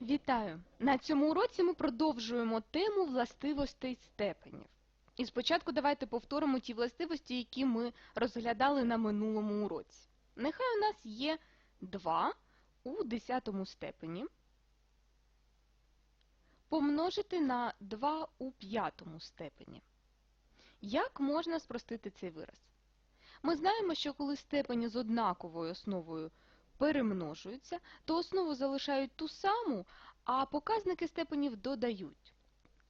Вітаю! На цьому уроці ми продовжуємо тему властивостей степенів. І спочатку давайте повторимо ті властивості, які ми розглядали на минулому уроці. Нехай у нас є 2 у десятому степені помножити на 2 у п'ятому степені. Як можна спростити цей вираз? Ми знаємо, що коли степені з однаковою основою перемножуються, то основу залишають ту саму, а показники степенів додають.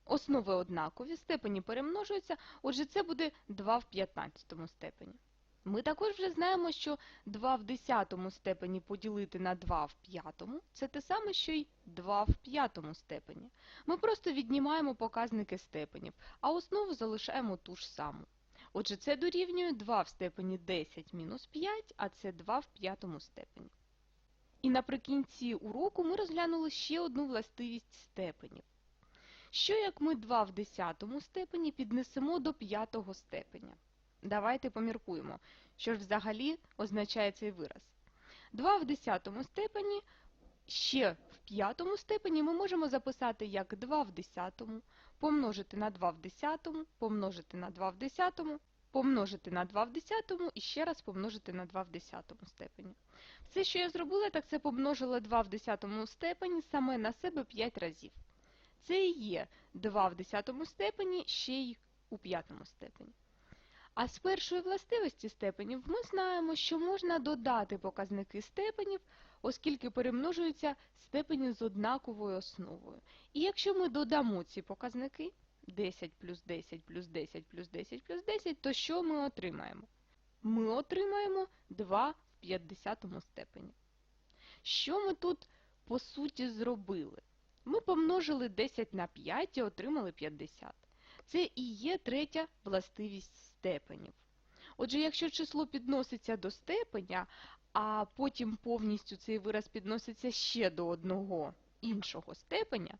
Основи однакові, степені перемножуються, отже, це буде 2 в 15 степені. Ми також вже знаємо, що 2 в 10 степені поділити на 2 в 5 – це те саме, що й 2 в 5 степені. Ми просто віднімаємо показники степенів, а основу залишаємо ту ж саму. Отже, це дорівнює 2 в степені 10 мінус 5, а це 2 в п'ятому степені. І наприкінці уроку ми розглянули ще одну властивість степенів. Що як ми 2 в 10 степені піднесемо до п'ятого степеня? Давайте поміркуємо, що ж взагалі означає цей вираз. 2 в 10 степені ще в п'ятому степені ми можемо записати як 2 в 10, помножити на 2 в 10, помножити на 2 в 10, помножити на 2 в 10 і ще раз помножити на 2 в 10 степені. Все, що я зробила, так це помножила 2 в 10 степені саме на себе 5 разів. Це і є 2 в 10 степені ще й у п'ятому степені. А з першої властивості степенів ми знаємо, що можна додати показники степенів, оскільки перемножуються степені з однаковою основою. І якщо ми додамо ці показники 10 плюс 10 плюс 10 плюс 10 плюс 10, то що ми отримаємо? Ми отримаємо 2 в 50 степені. Що ми тут по суті зробили? Ми помножили 10 на 5 і отримали 50. Це і є третя властивість степенів. Отже, якщо число підноситься до степеня, а потім повністю цей вираз підноситься ще до одного іншого степеня,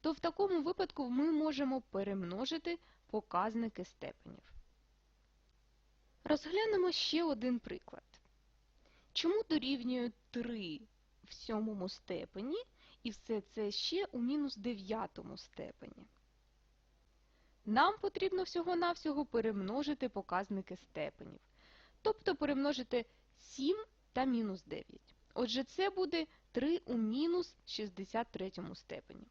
то в такому випадку ми можемо перемножити показники степенів. Розглянемо ще один приклад. Чому дорівнює 3 в сьомому степені і все це ще у мінус дев'ятому степені? Нам потрібно всього-навсього перемножити показники степенів. Тобто перемножити 7 та мінус 9. Отже, це буде 3 у мінус 63 степені.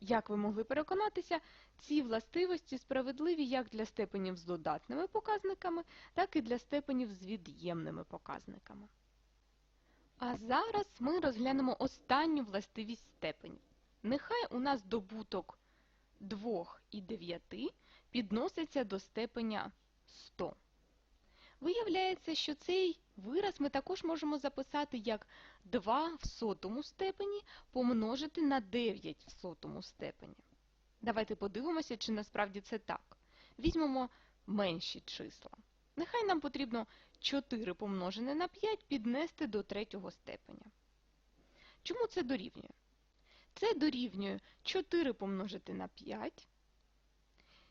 Як ви могли переконатися, ці властивості справедливі як для степенів з додатними показниками, так і для степенів з від'ємними показниками. А зараз ми розглянемо останню властивість степенів. Нехай у нас добуток 2 і 9 підноситься до степеня 100. Виявляється, що цей вираз ми також можемо записати як 2 в сотому степені помножити на 9 в сотому степені. Давайте подивимося, чи насправді це так. Візьмемо менші числа. Нехай нам потрібно 4 помножене на 5 піднести до третього степеня. Чому це дорівнює? Це дорівнює 4 помножити на 5,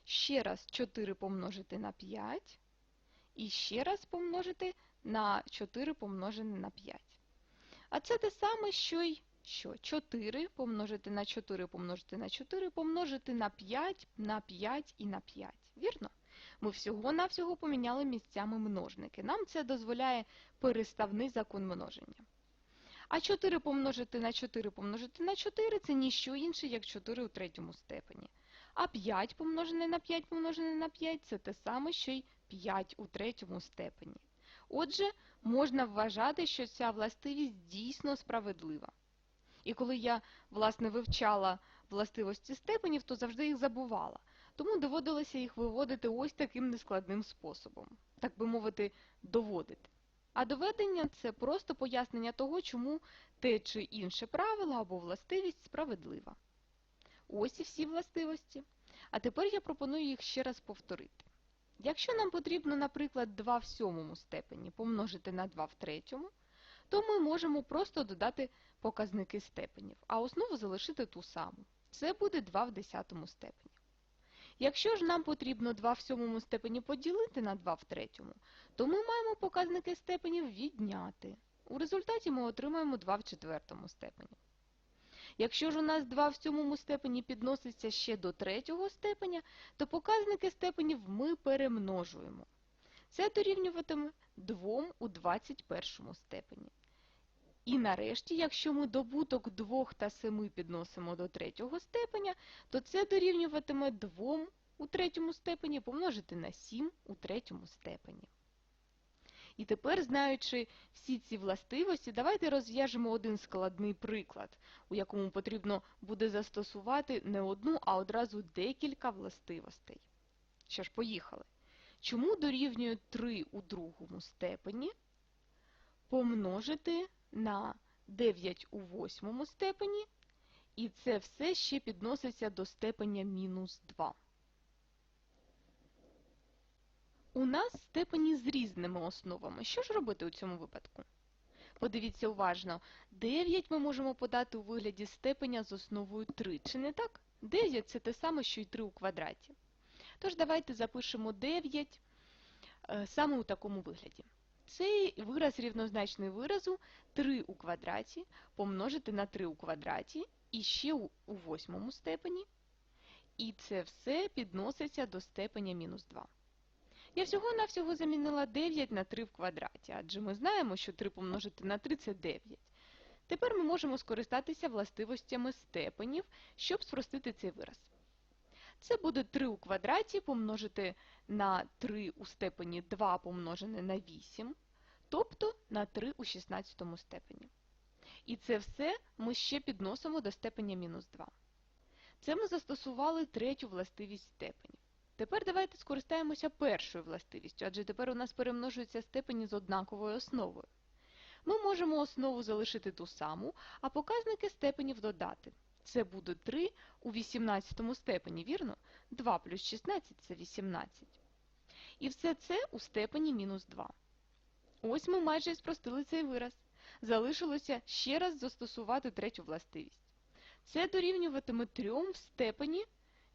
ще раз 4 помножити на 5, і ще раз помножити на 4 помножене на 5. А це те саме, що й що? 4 помножити на 4 помножити на 4 помножити на 5, на 5 і на 5. Вірно? Ми всього-навсього поміняли місцями множники. Нам це дозволяє переставний закон множення. А 4 помножити на 4 помножити на 4 це ніщо інше, як 4 у третьому степені. А 5 помножене на 5 помножене на 5 це те саме, що й 5 у третьому степені. Отже, можна вважати, що ця властивість дійсно справедлива. І коли я, власне, вивчала властивості степенів, то завжди їх забувала. Тому доводилося їх виводити ось таким нескладним способом, так би мовити, доводити. А доведення це просто пояснення того, чому те чи інше правило або властивість справедлива. Ось і всі властивості. А тепер я пропоную їх ще раз повторити. Якщо нам потрібно, наприклад, 2 в сьомому степені помножити на 2 в третьому, то ми можемо просто додати показники степенів, а основу залишити ту саму. Це буде 2 в десятому степені. Якщо ж нам потрібно 2 в сьомому степені поділити на 2 в третьому, то ми маємо показники степенів відняти. У результаті ми отримаємо 2 в четвертому степені. Якщо ж у нас 2 в сьомому степені підноситься ще до третього степеня, то показники степенів ми перемножуємо. Це дорівнюватиме 2 у 21 степені. І нарешті, якщо ми добуток 2 та 7 підносимо до третього степеня, то це дорівнюватиме 2 у третьому степені помножити на 7 у третьому степені. І тепер, знаючи всі ці властивості, давайте розв'яжемо один складний приклад, у якому потрібно буде застосувати не одну, а одразу декілька властивостей. Що ж, поїхали. Чому дорівнює 3 у другому степені помножити на 9 у восьмому степені, і це все ще підноситься до степеня мінус 2. У нас степені з різними основами. Що ж робити у цьому випадку? Подивіться уважно. 9 ми можемо подати у вигляді степеня з основою 3. Чи не так? 9 – це те саме, що й 3 у квадраті. Тож давайте запишемо 9 е, саме у такому вигляді. Цей вираз рівнозначний виразу 3 у квадраті помножити на 3 у квадраті і ще у, восьмому степені. І це все підноситься до степеня мінус 2. Я всього-навсього замінила 9 на 3 в квадраті, адже ми знаємо, що 3 помножити на 3 – це 9. Тепер ми можемо скористатися властивостями степенів, щоб спростити цей вираз. Це буде 3 у квадраті помножити на 3 у степені 2 помножене на 8, тобто на 3 у 16 степені. І це все ми ще підносимо до степеня мінус 2. Це ми застосували третю властивість степенів. Тепер давайте скористаємося першою властивістю, адже тепер у нас перемножуються степені з однаковою основою. Ми можемо основу залишити ту саму, а показники степенів додати. Це буде 3 у 18 степені, вірно? 2 плюс 16 – це 18. І все це у степені мінус 2. Ось ми майже спростили цей вираз. Залишилося ще раз застосувати третю властивість. Це дорівнюватиме 3 в степені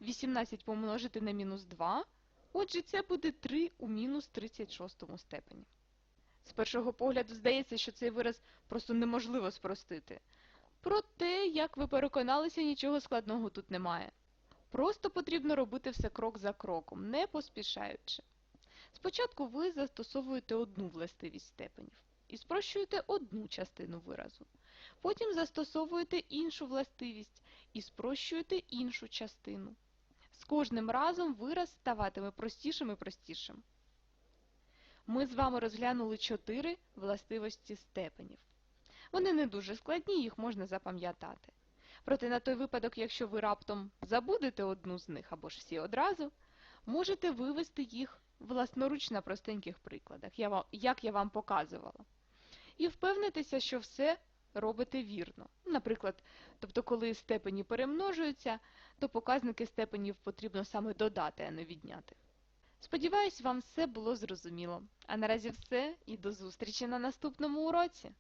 18 помножити на мінус 2, отже, це буде 3 у мінус 36 степені. З першого погляду здається, що цей вираз просто неможливо спростити. Проте, як ви переконалися, нічого складного тут немає. Просто потрібно робити все крок за кроком, не поспішаючи. Спочатку ви застосовуєте одну властивість степенів і спрощуєте одну частину виразу. Потім застосовуєте іншу властивість і спрощуєте іншу частину. З кожним разом вираз ставатиме простішим і простішим. Ми з вами розглянули чотири властивості степенів. Вони не дуже складні, їх можна запам'ятати. Проте на той випадок, якщо ви раптом забудете одну з них або ж всі одразу, можете вивести їх власноруч на простеньких прикладах, як я вам показувала. І впевнитися, що все робите вірно. Наприклад, тобто, коли степені перемножуються, то показники степенів потрібно саме додати, а не відняти. Сподіваюсь, вам все було зрозуміло. А наразі все і до зустрічі на наступному уроці!